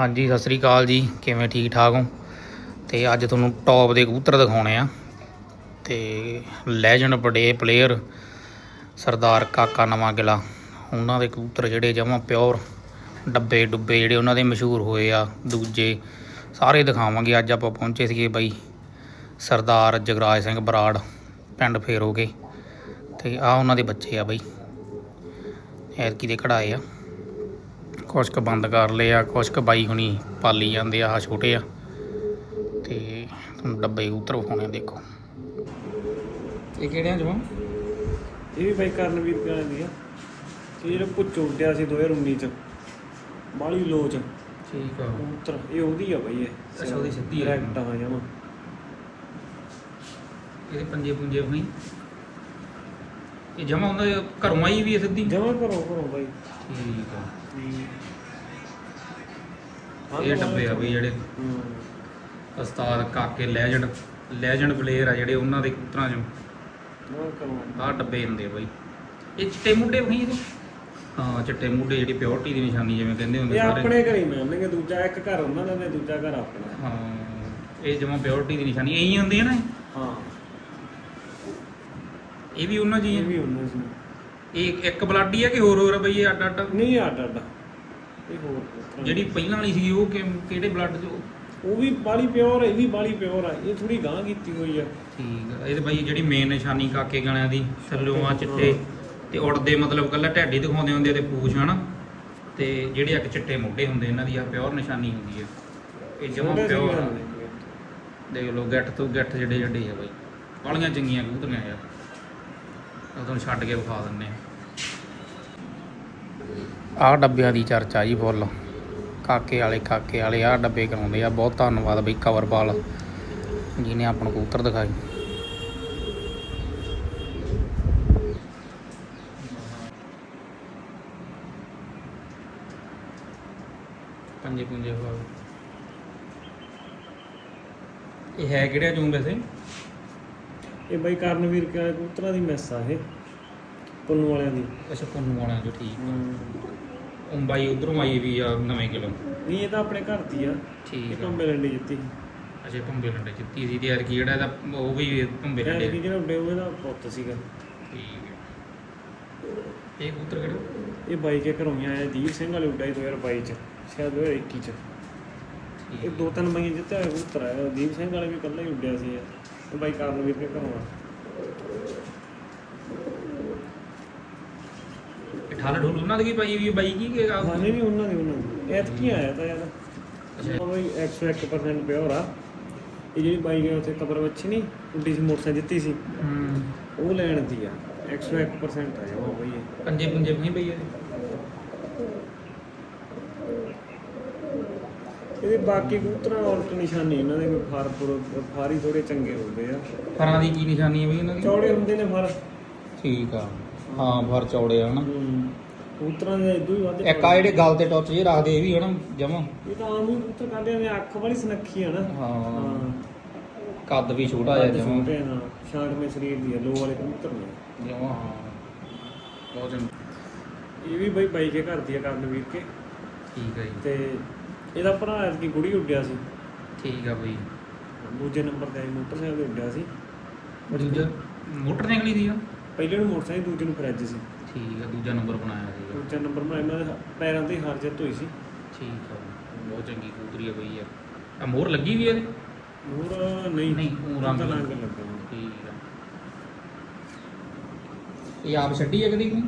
ਹਾਂਜੀ, ਸਤਿ ਸ੍ਰੀ ਅਕਾਲ ਜੀ। ਕਿਵੇਂ ਠੀਕ ਠਾਕ ਹੋ? ਤੇ ਅੱਜ ਤੁਹਾਨੂੰ ਟੌਪ ਦੇ ਕਬੂਤਰ ਦਿਖਾਉਣੇ ਆ। ਤੇ ਲੈਜੈਂਡ ਬੜੇ ਪਲੇਅਰ ਸਰਦਾਰ ਕਾਕਾ ਨਵਾਂ ਗਿਲਾ ਉਹਨਾਂ ਦੇ ਕਬੂਤਰ ਜਿਹੜੇ ਜਮਾਂ ਪਿਓਰ ਡੱਬੇ ਡੁੱਬੇ ਜਿਹੜੇ ਉਹਨਾਂ ਦੇ ਮਸ਼ਹੂਰ ਹੋਏ ਆ, ਦੂਜੇ ਸਾਰੇ ਦਿਖਾਵਾਂਗੇ। ਅੱਜ ਆਪਾਂ ਪਹੁੰਚੇ ਸੀਗੇ ਬਾਈ ਸਰਦਾਰ ਜਗਰਾਜ ਸਿੰਘ ਬਰਾੜ, ਪਿੰਡ ਫੇਰੋਗੇ ਤੇ ਆ ਉਹਨਾਂ ਦੇ ਬੱਚੇ ਆ ਬਾਈ। ਐਤਕੀ ਦੇ ਕਢਾਏ ਆ। ਕੁਛ ਕੁ ਬੰਦ ਕਰ ਲਏ ਆ ਕੁਛ ਕੁ ਬਾਈ ਹੁਣੀ ਪਾਲੀ ਜਾਂਦੇ ਆ ਆਹ ਛੋਟੇ ਆ। ਤੇ ਤੁਹਾਨੂੰ ਡੱਬੇ ਉਤਰ ਆ ਦੇਖੋ। ਇਹ ਕਿਹੜੇ ਆ ਜਮਾ ਇਹ ਵੀ ਬਾਈ ਕਰਨਵੀਰ ਪਿਆਰ ਦੀ ਆ। ਇਹ ਜਿਹੜਾ ਪੁੱਛੋ ਉੱਡਿਆ ਸੀ 2019 ਚ। ਬਾਲੀ ਲੋਚ ਠੀਕ ਆ। ਕਬੂਤਰ ਇਹ ਉਹਦੀ ਆ ਬਾਈ ਇਹ। ਅੱਛਾ, ਉਹਦੀ ਸਿੱਧੀ ਆ। ਡਾਇਰੈਕਟ ਆ ਜਾਵਾਂ ਇਹਦੇ ਪੰਜੇ ਪੁੰਜੇ ਵੀ ਇਹ ਜਮਾ ਉਹਨਾਂ ਦੇ ਘਰੋਂ ਆਈ ਵੀ ਹੈ ਸਿੱਧੀ? ਜਮਾ ਕਰੋ ਕਰੋ ਬਾਈ। ਠੀਕ ਆ। ਇਹ ਡੱਬੇ ਆ ਬਈ ਜਿਹੜੇ ਉਸਤਾਦ ਕਾਕੇ ਲੈਜੈਂਡ ਲੈਜੈਂਡ ਪਲੇਅਰ ਆ ਜਿਹੜੇ ਉਹਨਾਂ ਦੇ ਕਬੂਤਰਾਂ ਚੋਂ। ਆਹ ਡੱਬੇ ਹੁੰਦੇ ਆ ਬਾਈ। ਇਹ ਚਿੱਟੇ ਮੁੱਢੇ ਵੀ ਇਹਦੇ? ਹਾਂ ਚਿੱਟੇ ਮੁੱਢੇ ਜਿਹੜੀ ਪਿਓਰਟੀ ਦੀ ਨਿਸ਼ਾਨੀ ਜਿਵੇਂ ਕਹਿੰਦੇ ਹੁੰਦੇ ਇਹ ਆਪਣੇ ਘਰੇ ਮੰਨਣਗੇ ਦੂਜਾ ਇੱਕ ਘਰ ਉਹਨਾਂ ਦਾ ਤੇ ਦੂਜਾ ਘਰ ਆਪਣਾ। ਹਾਂ ਇਹ ਜਮਾ ਪਿਓਰਟੀ ਦੀ ਨਿਸ਼ਾਨੀ ਇਹੀ ਹੁੰਦੀ ਹੈ ਨਾ? ਹਾਂ। ਇਹ ਵੀ ਉਹਨਾਂ ਜੀ ਇਹ ਵੀ ਉਹਨਾਂ ਸੀ ਇਹ ਇੱਕ ਬਲੱਡ ਹੀ ਹੈ ਕਿ ਹੋਰ ਹੋਰ ਆ ਬਈ ਇਹ ਅੱਡ ਅੱਡ? ਨਹੀਂ ਅੱਡ ਅੱਡ। ਇਹ ਹੋਰ ਜਿਹੜੀ ਪਹਿਲਾਂ ਵਾਲੀ ਸੀ ਉਹ ਕਿ- ਕਿਹੜੇ ਬਲੱਡ ਚ? ਉਹ ਵੀ ਬਾਲੀ ਪਿਓਰ ਹੈ ਇਹ ਵੀ ਬਾਲੀ ਪਿਓਰ ਆ ਇਹ ਥੋੜੀ ਗਾਂ ਕੀਤੀ ਹੋਈ ਆ। ਠੀਕ ਆ। ਇਹ ਬਈ ਜਿਹੜੀ ਮੇਨ ਨਿਸ਼ਾਨੀ ਕਾਕੇ ਗਾਣਿਆਂ ਦੀ ਥੱਲੋਂ ਆ ਚਿੱਟੇ। ਤੇ ਉੜਦੇ ਮਤਲਬ ਕੱਲਾ ਢੈਡੀ ਦਿਖਾਉਂਦੇ ਹੁੰਦੇ ਆ ਤੇ ਪੂਛ ਹਨਾ? ਤੇ ਜਿਹੜੇ ਇੱਕ ਚਿੱਟੇ ਮੋਢੇ ਹੁੰਦੇ ਇਹਨਾਂ ਦੀ ਆ ਪਿਓਰ ਨਿਸ਼ਾਨੀ ਹੁੰਦੀ ਹੈ ਇਹ ਜਮਾ ਛੋਟੇ ਪਿਓਰ। ਦੇਖ ਲਓ ਗੱਟ ਤੋਂ ਗੱਟ ਜਿਹੜੇ ਜਿਹੜੇ ਆ ਬਾਈ। ਬਾਲੀਆਂ ਚੰਗੀਆਂ ਕਬੂਤਰੀਆਂ ਯਾਰ। ਉਹ ਤੁਹਾਨੂੰ ਛੱਡ ਕੇ ਵਿਖਾ ਦਿੰਨੇ ਆ। ਆਹ ਡੱਬਿਆਂ ਦੀ ਚਰਚਾ ਜੀ ਫੁੱਲ। ਕਾਕੇ ਵਾਲੇ ਕਾਕੇ ਵਾਲੇ ਆਹ ਡੱਬੇ ਕਰਾਉਂਦੇ ਆ। ਬਹੁਤ ਧੰਨਵਾਦ ਬਈ ਕਵਰਬਾਲ ਜਿਹਨੇ ਆਪਾਂ ਨੂੰ ਕਬੂਤਰ ਦਿਖਾਈ ਪੰਜੇ ਪੁੰਜੇ ਹੋ ਇਹ ਹੈ ਕਿਹੜਾ ਜੂਮ ਵੈਸੇ? ਇਹ ਬਾਈ ਕਰਨਵੀਰ ਕਿਆ ਕਬੂਤਰਾਂ ਦੀ ਮੈਸ ਆ ਇਹ। ਪੁੰਨੂ ਵਾਲਿਆਂ ਦੀ। ਅੱਛਾ ਪੁੰਨੂ ਵਾਲਿਆਂ ਜੋ ਠੀਕ ਉਹ ਬਾਈ ਉਧਰੋਂ ਆਈ ਵੀ ਆ ਨਵੇਂ ਕਿਲੋ। ਨਹੀਂ ਇਹ ਤਾਂ ਆਪਣੇ ਘਰ ਦੀ ਆ। ਇਹ ਠੀਕ ਆ। ਕੰਬੇ ਲੰਡੀ ਜਿੱਤੀ ਅੱਛਾ ਭੰਬੇ ਲੰਡੇ ਜਿੱਤੀ ਸੀ ਤੇ ਯਾਰ ਕੀ ਜਿਹੜਾ ਇਹਦਾ ਉਹ ਵੀ ਇਹ ਲੰਡੇ। ਜਿਹੜਾ ਉੱਡੇ ਉਹਦਾ ਪੁੱਤ ਸੀਗਾ। ਠੀਕ ਹੈ ਇਹ ਕਬੂਤਰ ਕਿਹੜਾ? ਇਹ ਬਾਈ ਕੇ ਘਰੋਂ ਆਇਆ ਦੀਪ ਸਿੰਘ ਵਾਲੇ ਉੱਡਾ 2022 ਚ ਸ਼ਾਇਦ 2021 ਚ। ਇਹ ਦੋ ਤਿੰਨ ਬਾਈਆਂ ਜਿੱਤੇ ਹੋਏ ਕਬੂਤਰ ਆਇਆ ਦੀਪ ਸਿੰਘ ਵਾਲੇ ਵੀ ਇਕੱਲਾ ਹੀ ਉੱਡਿਆ ਸੀ ਇਹ। ਬਾਈ ਕਰਨਵੀਰ ਕੇ ਘਰੋਂ ਆ। ਠਾਲ ਢੋਲ ਉਹਨਾਂ ਦੀ ਵੀ ਪਾਈ ਵੀ ਬਾਈ ਕੀ ਕਿ ਹਾਂ ਨਹੀਂ ਨਹੀਂ ਉਹਨਾਂ ਦੀ ਉਹਨਾਂ ਦੀ। ਐਤ ਕੀ ਆਇਆ ਤਾਂ ਯਾਰ। ਅੱਛਾ। ਉਹ ਬਈ 101% ਪਿਓਰ ਆ। ਇਹ ਜਿਹੜੀ ਬਾਈ ਗਏ ਉੱਥੇ ਕਬਰ ਵਿੱਚ ਨਹੀਂ ਉੱਡੀ ਸੀ ਮੋਟਰਸਾਈਕਲ ਜਿੱਤੀ ਸੀ। ਉਹ ਲੈਣ ਦੀ ਆ। 101% ਆ ਉਹ ਬਈ ਇਹ ਪੰਜੇ ਪੁੰਜੇ ਵੀ। ਨਹੀਂ ਪਈ ਇਹਦੇ ਇਹਦੇ ਬਾਕੀ ਕਬੂਤਰਾਂ ਉਲਟ ਨਿਸ਼ਾਨੀ ਇਹਨਾਂ ਦੇ ਕੋਈ ਫਾਰ ਫੁਰ- ਫਾਰ ਹੀ ਥੋੜੇ ਚੰਗੇ ਹੁੰਦੇ ਆ। ਫਰਾਂ ਦੀ ਕੀ ਨਿਸ਼ਾਨੀ ਹੈ ਬਈ ਇਹਨਾਂ ਦੀ? ਚੌੜੇ ਹੁੰਦੇ ਨੇ ਫਰ। ਠੀਕ ਆ। ਹਾਂ ਫਰ ਚੌੜੇ ਆ ਹਨਾ। ਕਬੂਤਰਾਂ ਦੇ ਇਦੋਂ ਹੀ ਵੱਧ ਇੱਕ ਆ ਜਿਹੜੇ ਗਲ ਤੇ ਟੌਚ ਜੇ ਰੱਖਦੇ ਇਹ ਵੀ ਹਨਾ ਜਮਾ। ਇਹ ਤਾਂ ਆਮ ਹੀ ਕਬੂਤਰ ਕਾਢਿਆਂ ਨੇ ਅੱਖ ਵਾਲੀ ਸੁਨੱਖੀ ਆ ਨਾ। ਹਾਂ। ਕੱਦ ਵੀ ਛੋਟਾ ਜਿਹਾ ਜਮਾ। ਛੋਟੇ ਹਾਂ। ਮੇ ਸਰੀਰ ਦੀ ਲੋ ਵਾਲੇ ਕਬੂਤਰ ਨੇ। ਜਮਾ ਹਾਂ। ਬਹੁਤ ਇਹ ਵੀ ਬਈ ਬਾਈ ਕੇ ਘਰ ਦੀ ਆ ਕਰਨਵੀਰ ਕੇ। ਠੀਕ ਜੀ। ਤੇ ਇਹਦਾ ਭਰਾ ਐਤਕੀ ਗੁੜੀ ਉੱਡਿਆ ਸੀ। ਠੀਕ ਆ ਬਈ। ਦੂਜੇ ਨੰਬਰ ਤੇ ਮੋਟਰਸਾਈਕਲ ਤੇ ਉੱਡਿਆ ਸੀ। ਦੂਜਾ ਮੋਟਰ ਨਿਕਲੀ ਦੀ ਆ? ਪਹਿਲੇ ਨੂੰ ਮੋਟਰਸਾਈਕਲ ਦੂਜੇ ਨੂੰ ਫਰਿੱਜ ਸੀ। ਠੀਕ ਆ ਦੂਜਾ ਨੰਬਰ ਬਣਾਇਆ ਸੀਗਾ। ਦੂਜਾ ਨੰਬਰ ਮੈਂ ਇਹਨਾਂ ਦੇ ਪੈਰਾਂ ਤੇ ਹੀ ਹਾਰ ਜਿੱਤ ਹੋਈ ਸੀ। ਠੀਕ ਆ ਬਹੁਤ ਚੰਗੀ ਕਬੂਤਰੀ ਆ ਬਈ ਯਾਰ ਆ ਮੋਹਰ ਲੱਗੀ ਵੀ ਆ ਇਹਦੇ? ਹੋਰ ਨਹੀਂ ਨਹੀਂ, ਊਂ ਰੰਗ ਲੱਗਾ। ਠੀਕ ਆ। ਇਹ ਆਪ ਛੱਡੀ ਆ ਕਦੀ ਕੋਈ?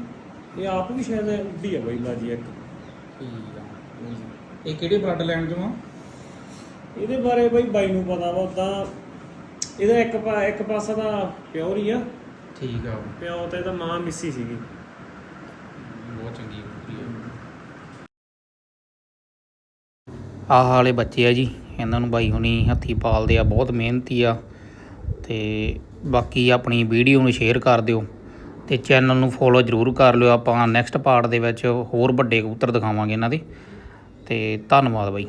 ਇਹ ਆਪ ਵੀ ਸ਼ਾਇਦ ਉੱਡੀ ਆ ਬਾਈ ਬਾਜੀ ਇੱਕ। ਠੀਕ ਆ। ਇਹ ਕਿਹੜੇ ਬਲੱਡ ਲੈਣ ਚੋਂ ਆ? ਇਹਦੇ ਬਾਰੇ ਬਾਈ ਬਾਈ ਨੂੰ ਪਤਾ ਵਾ ਉਦਾਂ ਇਹਦਾ ਇੱਕ ਪਾ ਇੱਕ ਪਾਸਾ ਤਾਂ ਪਿਓਰ ਹੀ ਆ। ਠੀਕ ਆ। ਪਿਓ ਤੇ ਇਹਦਾ ਮਾਂ ਮਿੱਸੀ ਸੀਗੀ। ਬਹੁਤ ਚੰਗੀ ਆਹ ਵਾਲੇ ਬੱਚੇ ਆ ਜੀ ਇਹਨਾਂ ਨੂੰ ਬਾਈ ਹੁਣੀ ਹੱਥੀ ਪਾਲਦੇ ਆ ਬਹੁਤ ਮਿਹਨਤੀ ਆ। ਤੇ ਬਾਕੀ ਆਪਣੀ ਵੀਡੀਓ ਨੂੰ ਸ਼ੇਅਰ ਕਰ ਦਿਓ ਤੇ ਚੈਨਲ ਨੂੰ ਫੋਲੋ ਜ਼ਰੂਰ ਕਰ ਲਿਓ। ਆਪਾਂ ਨੈਕਸਟ ਪਾਰਟ ਦੇ ਵਿੱਚ ਹੋਰ ਵੱਡੇ ਕਬੂਤਰ ਦਿਖਾਵਾਂਗੇ ਇਹਨਾਂ ਦੇ। ਅਤੇ ਧੰਨਵਾਦ ਬਾਈ।